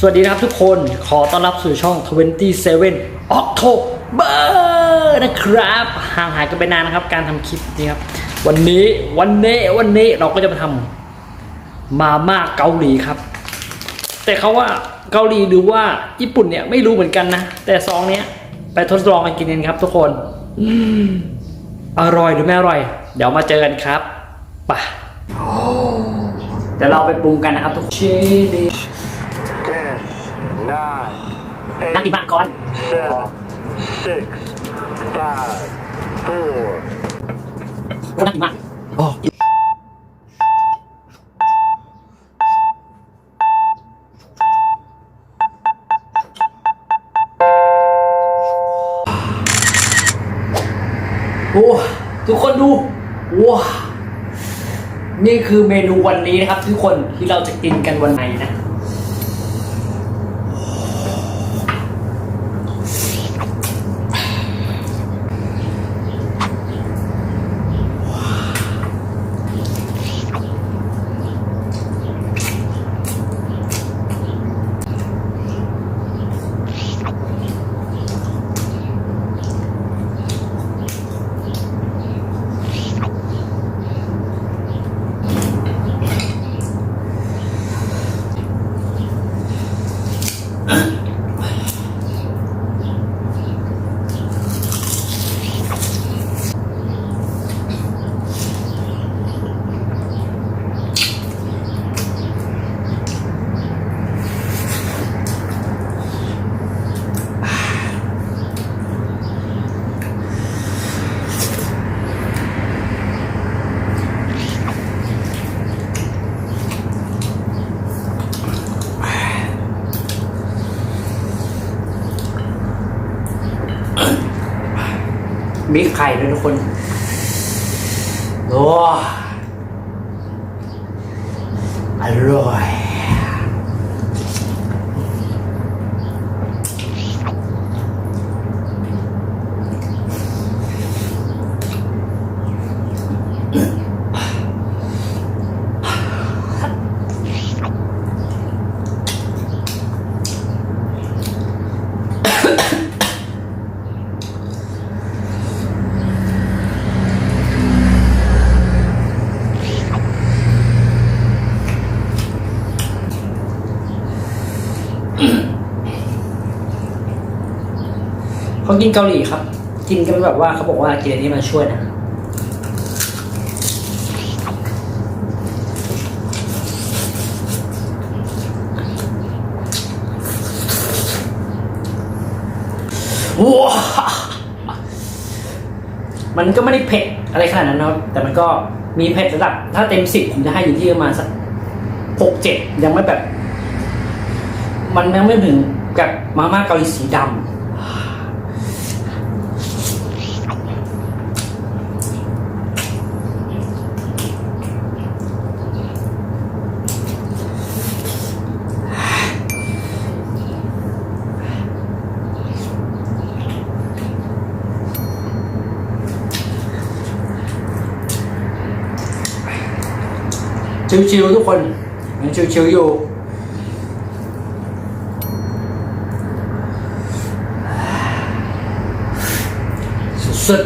สวัสดีนะครับทุกคนขอต้อนรับสู่ช่อง 27 October นะครับ ห่างหายกันไปนานนะครับ การทำคลิปนี้ครับ วันนี้วันนี้วันนี้เราก็จะมาทำมาม่าเกาหลีครับ แต่เขาว่าเกาหลีหรือว่าญี่ปุ่นเนี่ยไม่รู้เหมือนกันนะ แต่ซองเนี้ย ไปทดลองกันกินกันครับ ทุกคนอร่อยหรือไม่อร่อย เดี๋ยวมาเจอกันครับไปเดี๋ยวเราไปปรุงกันนะครับทุกชีดี Ten, nine, นั่ง eight, ดีมากก่อน seven, six, five, four, โอ้นั่งดีมากโอ้ทุกคนดูว้านี่คือเมนูวันนี้นะครับ ทุกคนที่เราจะกินกันวันไหนนะ มีไข่ด้วยทุกคนโอ้อร่อย เขากินเกาหลีครับ กินกันแบบว่าเขาบอกว่ากินอันนี้มันช่วยนะว้ามันก็ไม่ได้เผ็ดอะไรขนาดนั้นนะแต่มันก็มีเผ็ดระดับ ถ้าเต็มสิบผมจะให้อยู่ที่ประมาณสักหกเจ็ดยังไม่แบบ มันยังไม่ถึงกับมาม่าเกาหลีสีดำ ชิวๆทุกคนยังชิวๆอยู่สุด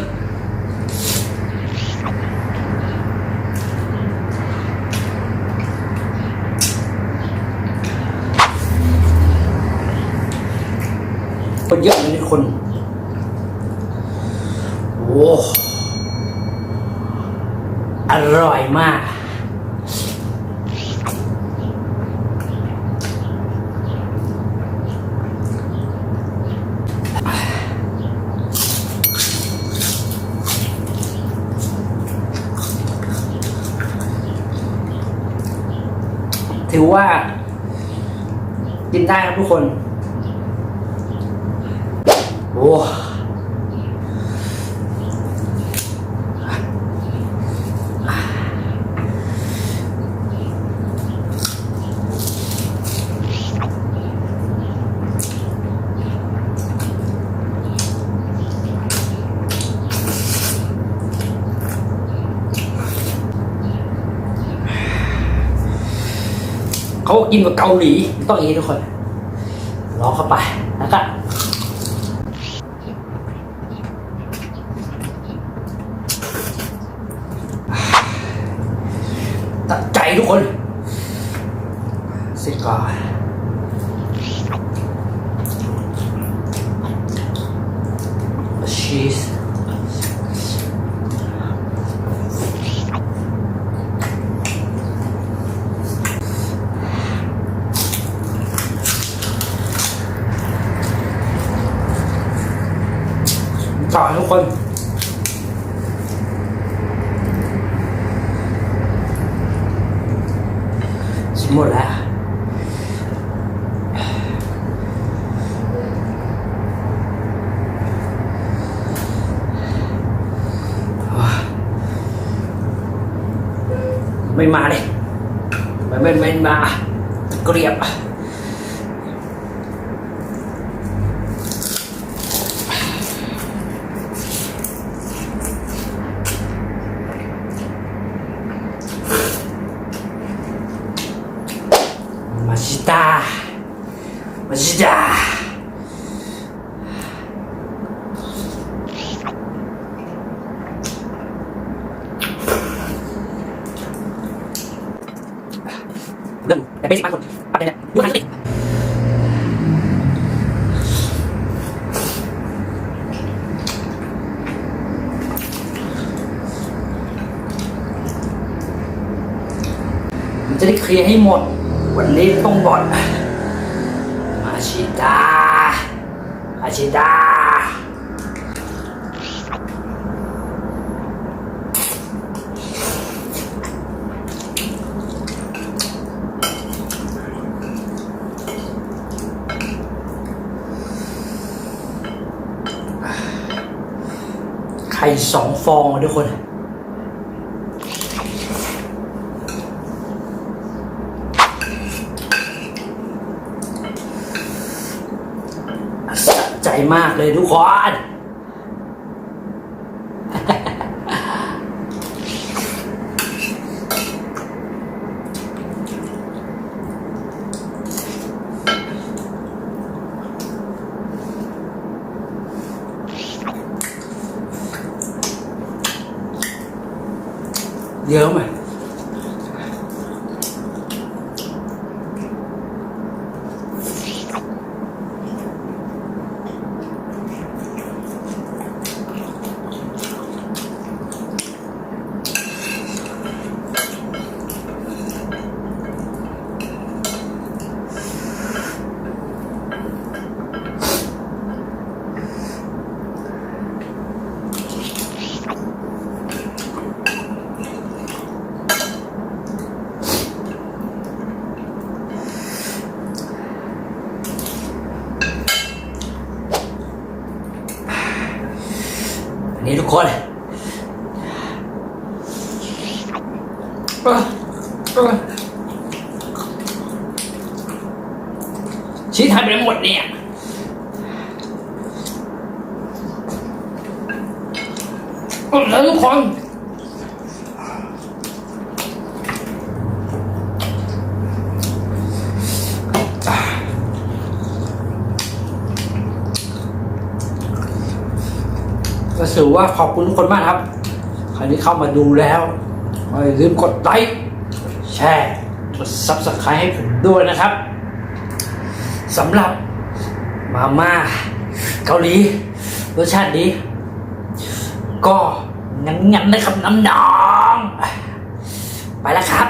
คนเยอะเลยทุกคน โอ้ อร่อยมาก ถือว่า กินได้ครับทุกคน โอ้ เขาก็กินแบบเกาหลีต้องอย่างนี้ทุกคนรอเข้าไปแล้วก็ตัดใจทุกคนเสร็จก่อนชีส ต่อทุกคนชิมหมดแล้ว ไม่มาเลยไม่ไม่ไม่มาเกลียบ มาชิตามาชิตา เรื่องแต่เป็นสิบคนปัดเลยเนี่ยดูหนังสิมันจะได้เคลียร์ให้หมด วันนี้ต้องบอดมาชิตามาชิตาไข่สองฟองทุกคน สะใจมากเลยทุกคน เยอะไหม อันนี้ทุกคนเอ้อเอ้อ ชี้ทายไปหมดเนี่ยเออแล้วทุกคนก็ถือว่าขอบคุณทุกคนมากครับใครที่เข้ามาดูแล้ว อย่าลืมกดไลค์แชร์กดซับสไครต์ให้ผมด้วยนะครับสำหรับมาม่าเกาหลีรสชาตินี้ก็งั้นๆนะครับน้ำนอง ไปแล้วครับ